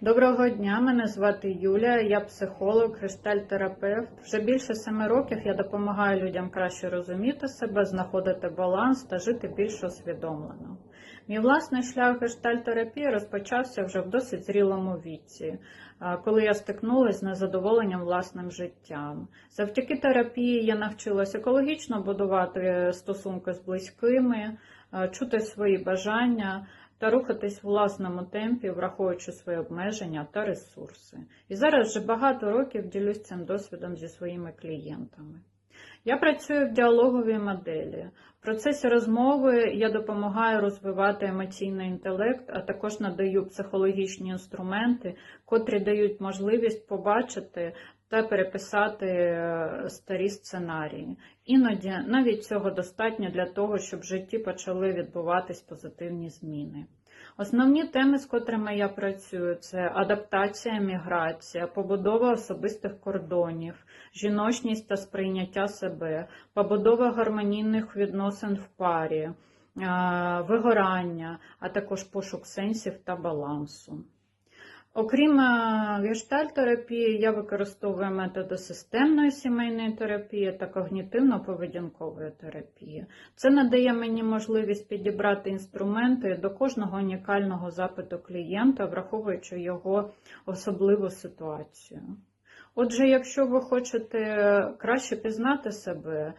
Доброго дня, мене звати Юлія, я психолог, гештальтерапевт. Вже більше семи років я допомагаю людям краще розуміти себе, знаходити баланс та жити більш усвідомлено. Мій власний шлях гештальтерапії розпочався вже в досить зрілому віці, коли я стикнулася з незадоволенням власним життям. Завдяки терапії я навчилась екологічно будувати стосунки з близькими, чути свої бажання та рухатись в власному темпі, враховуючи свої обмеження та ресурси. І зараз вже багато років ділюсь цим досвідом зі своїми клієнтами. Я працюю в діалоговій моделі. Процесі розмови я допомагаю розвивати емоційний інтелект, а також надаю психологічні інструменти, котрі дають можливість побачити та переписати е, старі сценарії. Іноді навіть цього достатньо для того, щоб в житті почали відбуватись позитивні зміни. Основні теми, з котрими я працюю, це адаптація, міграція, побудова особистих кордонів, жіночність та сприйняття себе, побудова гармонійних відносин в парі, вигорання, а також пошук сенсів та балансу. Окрім е, гештальтерапії, я використовую методи системної сімейної терапії та когнітивно-поведінкової терапії. Це надає мені можливість підібрати інструменти до кожного унікального запиту клієнта, враховуючи його особливу ситуацію. Отже, якщо ви хочете краще пізнати себе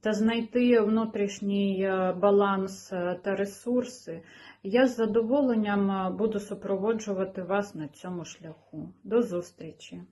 та знайти внутрішній е, баланс е, та ресурси, я з задоволенням е, буду супроводжувати вас на цьому шляху. До зустрічі!